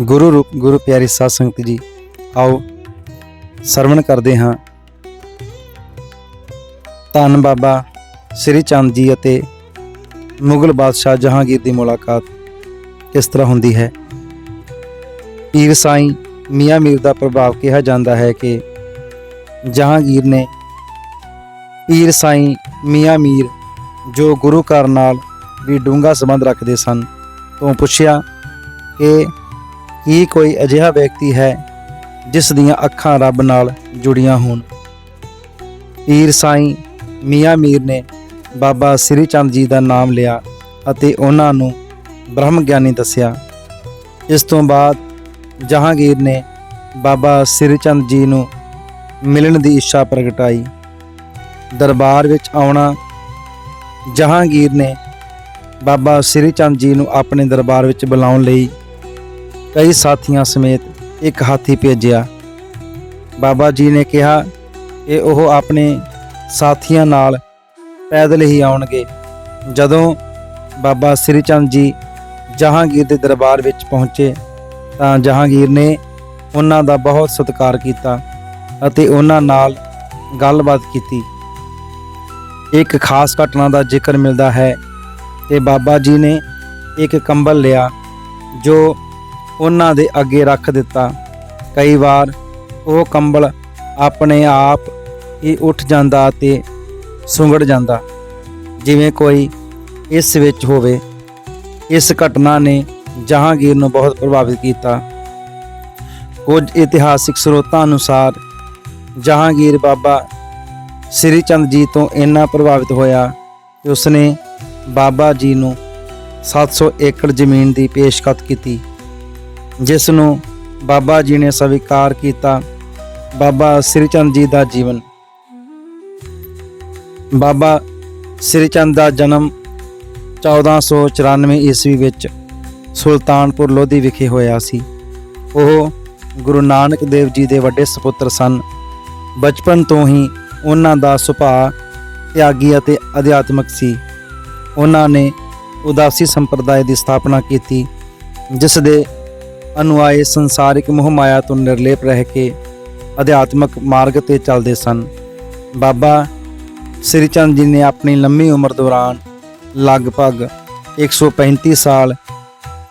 ਗੁਰੂ ਰੂਪ ਗੁਰੂ ਪਿਆਰੀ ਸਾਧ ਸੰਗਤ ਜੀ, ਆਓ ਸਰਵਣ ਕਰਦੇ ਹਾਂ। ਧੰਨ ਬਾਬਾ ਸ੍ਰੀ ਚੰਦ ਜੀ ਅਤੇ ਮੁਗਲ ਬਾਦਸ਼ਾਹ ਜਹਾਂਗੀਰ ਦੀ ਮੁਲਾਕਾਤ ਕਿਸ ਤਰ੍ਹਾਂ ਹੁੰਦੀ ਹੈ? ਪੀਰ ਸਾਈਂ ਮੀਆਂ ਮੀਰ ਦਾ ਪ੍ਰਭਾਵ ਕਿਹਾ ਜਾਂਦਾ ਹੈ ਕਿ ਜਹਾਂਗੀਰ ਨੇ ਪੀਰ ਸਾਈਂ ਮੀਆਂ ਮੀਰ ਜੋ ਗੁਰੂ ਘਰ ਨਾਲ ਵੀ ਡੂੰਘਾ ਸੰਬੰਧ ਰੱਖਦੇ ਸਨ, ਤੋਂ ਪੁੱਛਿਆ ਕਿ ਕੀ ਕੋਈ ਅਜਿਹਾ ਵਿਅਕਤੀ ਹੈ ਜਿਸ ਦੀਆਂ ਅੱਖਾਂ ਰੱਬ ਨਾਲ ਜੁੜੀਆਂ ਹੋਣ। ਪੀਰ ਸਾਈਂ ਮੀਆਂ ਮੀਰ ਨੇ ਬਾਬਾ ਸ੍ਰੀ ਚੰਦ ਜੀ ਦਾ ਨਾਮ ਲਿਆ ਅਤੇ ਉਹਨਾਂ ਨੂੰ ਬ੍ਰਹਮ ਗਿਆਨੀ ਦੱਸਿਆ। ਇਸ ਤੋਂ ਬਾਅਦ ਜਹਾਂਗੀਰ ਨੇ ਬਾਬਾ ਸ੍ਰੀ ਚੰਦ ਜੀ ਨੂੰ ਮਿਲਣ ਦੀ ਇੱਛਾ ਪ੍ਰਗਟਾਈ। ਦਰਬਾਰ ਵਿੱਚ ਆਉਣਾ, ਜਹਾਂਗੀਰ ਨੇ ਬਾਬਾ ਸ੍ਰੀ ਚੰਦ ਜੀ ਨੂੰ ਆਪਣੇ ਦਰਬਾਰ ਵਿੱਚ ਬੁਲਾਉਣ ਲਈ ਕਈ ਸਾਥੀਆਂ ਸਮੇਤ ਇੱਕ ਹਾਥੀ ਭੇਜਿਆ। ਬਾਬਾ ਜੀ ਨੇ ਕਿਹਾ ਕਿ ਉਹ ਆਪਣੇ ਸਾਥੀਆਂ ਨਾਲ ਪੈਦਲ ਹੀ ਆਉਣਗੇ। ਜਦੋਂ ਬਾਬਾ ਸ੍ਰੀ ਚੰਦ ਜੀ ਜਹਾਂਗੀਰ ਦੇ ਦਰਬਾਰ ਵਿੱਚ ਪਹੁੰਚੇ, ਤਾਂ ਜਹਾਂਗੀਰ ਨੇ ਉਹਨਾਂ ਦਾ ਬਹੁਤ ਸਤਿਕਾਰ ਕੀਤਾ ਅਤੇ ਉਹਨਾਂ ਨਾਲ ਗੱਲਬਾਤ ਕੀਤੀ। ਇੱਕ ਖਾਸ ਘਟਨਾ ਦਾ ਜ਼ਿਕਰ ਮਿਲਦਾ ਹੈ ਕਿ ਬਾਬਾ ਜੀ ਨੇ ਇੱਕ ਕੰਬਲ ਲਿਆ, ਜੋ ਉਹਨਾਂ ਦੇ ਅੱਗੇ ਰੱਖ ਦਿੱਤਾ। ਕਈ ਵਾਰ ਉਹ ਕੰਬਲ ਆਪਣੇ ਆਪ ਹੀ ਉੱਠ ਜਾਂਦਾ ਤੇ ਸੁੰਗੜ ਜਾਂਦਾ। ਜਿਵੇਂ ਕੋਈ ਇਸ ਵਿੱਚ ਹੋਵੇ, ਇਸ ਘਟਨਾ ਨੇ ਜਹਾਂਗੀਰ ਨੂੰ ਬਹੁਤ ਪ੍ਰਭਾਵਿਤ ਕੀਤਾ। ਕੁਝ ਇਤਿਹਾਸਿਕ ਸਰੋਤਾਂ ਅਨੁਸਾਰ ਜਹਾਂਗੀਰ ਬਾਬਾ ਸ੍ਰੀ ਚੰਦ ਜੀ ਤੋਂ ਇੰਨਾ ਪ੍ਰਭਾਵਿਤ ਹੋਇਆ ਕਿ ਉਸਨੇ ਬਾਬਾ ਜੀ ਨੂੰ 700 ਏਕੜ ਜ਼ਮੀਨ ਦੀ ਪੇਸ਼ਕਸ਼ ਕੀਤੀ। ਜਿਸ ਨੂੰ ਬਾਬਾ ਜੀ ਨੇ ਸਵੀਕਾਰ ਕੀਤਾ, ਬਾਬਾ ਸ੍ਰੀ ਚੰਦ ਜੀ ਦਾ ਜੀਵਨ। ਬਾਬਾ ਸ੍ਰੀ ਚੰਦ ਦਾ ਜਨਮ 1494 ਈਸਵੀ ਵਿੱਚ ਸੁਲਤਾਨਪੁਰ ਲੋਧੀ ਵਿਖੇ ਹੋਇਆ ਸੀ। ਉਹ ਗੁਰੂ ਨਾਨਕ ਦੇਵ ਜੀ ਦੇ ਵੱਡੇ ਸੁਪੁੱਤਰ ਸਨ। ਬਚਪਨ ਤੋਂ ਹੀ ਉਹਨਾਂ ਦਾ ਸੁਭਾਅ ਤਿਆਗੀ ਅਤੇ ਅਧਿਆਤਮਕ ਸੀ। ਉਹਨਾਂ ਨੇ ਉਦਾਸੀ ਸੰਪਰਦਾਇ ਦੀ ਸਥਾਪਨਾ ਕੀਤੀ, ਜਿਸ ਦੇ ਅਨੁਆਏ ਸੰਸਾਰਿਕ ਮੋਹਮਾਇਆ ਤੋਂ ਨਿਰਲੇਪ ਰਹਿ ਕੇ ਅਧਿਆਤਮਕ ਮਾਰਗ ਤੇ ਚੱਲਦੇ ਸਨ। ਬਾਬਾ ਸ੍ਰੀ ਚੰਦ ਜੀ ਨੇ ਆਪਣੀ ਲੰਮੀ ਉਮਰ ਦੌਰਾਨ ਲਗਭਗ 135 ਸਾਲ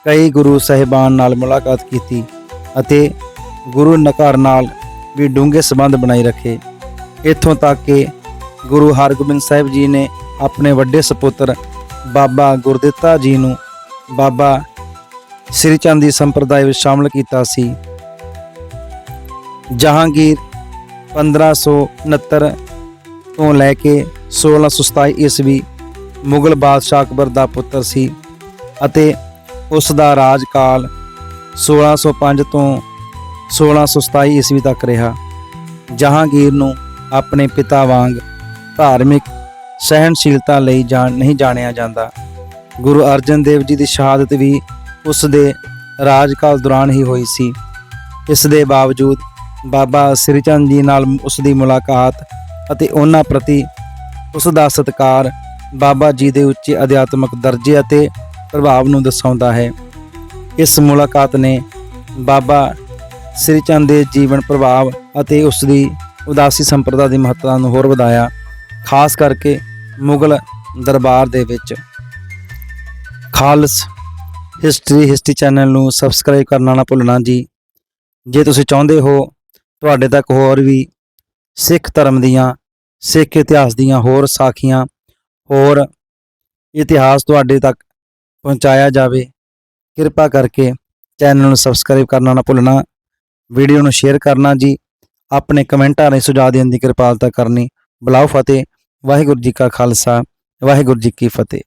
ਕਈ ਗੁਰੂ ਸਾਹਿਬਾਨ ਨਾਲ ਮੁਲਾਕਾਤ ਕੀਤੀ ਅਤੇ ਗੁਰੂ ਨਕਾਰ ਨਾਲ ਵੀ ਡੂੰਘੇ ਸੰਬੰਧ ਬਣਾਈ ਰੱਖੇ। ਇੱਥੋਂ ਤੱਕ ਕਿ ਗੁਰੂ ਹਰਗੋਬਿੰਦ ਸਾਹਿਬ ਜੀ ਨੇ ਆਪਣੇ ਵੱਡੇ ਸੁਪੁੱਤਰ ਬਾਬਾ ਗੁਰਦਿੱਤਾ ਜੀ ਨੂੰ ਬਾਬਾ ਸ੍ਰੀ ਚੰਦ ਦੀ ਸੰਪਰਦਾਇ ਵਿੱਚ ਸ਼ਾਮਲ ਕੀਤਾ ਸੀ। ਜਹਾਂਗੀਰ 1569 ਤੋਂ ਲੈ ਕੇ 1627 ਈਸਵੀ ਮੁਗਲ ਬਾਦਸ਼ਾਹ ਅਕਬਰ ਦਾ ਪੁੱਤਰ ਸੀ ਅਤੇ ਉਸ ਦਾ ਰਾਜਕਾਲ 1605 ਤੋਂ 1627 ਈਸਵੀ ਤੱਕ ਰਿਹਾ। ਜਹਾਂਗੀਰ ਨੂੰ ਆਪਣੇ ਪਿਤਾ ਵਾਂਗ ਧਾਰਮਿਕ ਸਹਿਣਸ਼ੀਲਤਾ ਲਈ ਜਾਣ, ਨਹੀਂ ਜਾਣਿਆ ਜਾਂਦਾ। ਗੁਰੂ ਅਰਜਨ ਦੇਵ ਜੀ ਦੀ ਸ਼ਹਾਦਤ ਵੀ ਉਸ ਦੇ ਰਾਜਕਾਲ ਦੌਰਾਨ ਹੀ ਹੋਈ ਸੀ। ਇਸ ਦੇ ਬਾਵਜੂਦ ਬਾਬਾ ਸ੍ਰੀ ਚੰਦ ਜੀ ਨਾਲ ਉਸ ਦੀ ਮੁਲਾਕਾਤ ਅਤੇ ਉਹਨਾਂ ਪ੍ਰਤੀ ਉਸ ਦਾ ਸਤਿਕਾਰ ਬਾਬਾ ਜੀ ਦੇ ਉੱਚੇ ਅਧਿਆਤਮਕ ਦਰਜੇ ਅਤੇ ਪ੍ਰਭਾਵ ਨੂੰ ਦਰਸਾਉਂਦਾ ਹੈ। ਇਸ ਮੁਲਾਕਾਤ ਨੇ ਬਾਬਾ ਸ੍ਰੀ ਚੰਦ ਦੇ ਜੀਵਨ ਪ੍ਰਭਾਵ ਅਤੇ ਉਸ ਦੀ ਉਦਾਸੀ ਸੰਪਰਦਾ ਦੀ ਮਹੱਤਤਾ ਨੂੰ ਹੋਰ ਵਧਾਇਆ, ਖਾਸ ਕਰਕੇ ਮੁਗਲ ਦਰਬਾਰ ਦੇ ਵਿੱਚ। ਖਾਲਸ ਹਿਸਟਰੀ ਹਿਸਟਰੀ ਚੈਨਲ ਨੂੰ ਸਬਸਕ੍ਰਾਈਬ ਕਰਨਾ ਨਾ ਭੁੱਲਣਾ ਜੀ। ਜੇ ਤੁਸੀਂ ਚਾਹੁੰਦੇ ਹੋ ਤੁਹਾਡੇ ਤੱਕ ਹੋਰ ਵੀ ਸਿੱਖ ਧਰਮ ਦੀਆਂ, ਸਿੱਖ ਇਤਿਹਾਸ ਦੀਆਂ ਹੋਰ ਸਾਖੀਆਂ, ਹੋਰ ਇਤਿਹਾਸ ਤੁਹਾਡੇ ਤੱਕ ਪਹੁੰਚਾਇਆ ਜਾਵੇ, ਕਿਰਪਾ ਕਰਕੇ ਚੈਨਲ ਨੂੰ ਸਬਸਕ੍ਰਾਈਬ ਕਰਨਾ ਨਾ ਭੁੱਲਣਾ, ਵੀਡੀਓ ਨੂੰ ਸ਼ੇਅਰ ਕਰਨਾ ਜੀ, ਆਪਣੇ ਕਮੈਂਟਾਂ ਰਾਹੀਂ ਸੁਝਾਅ ਦੇਣ ਦੀ ਕਿਰਪਾਲਤਾ ਕਰਨੀ। ਬੁਲਾਓ ਫਤਿਹ, ਵਾਹਿਗੁਰੂ ਜੀ ਕਾ ਖਾਲਸਾ, ਵਾਹਿਗੁਰੂ ਜੀ ਕੀ ਫਤਿਹ।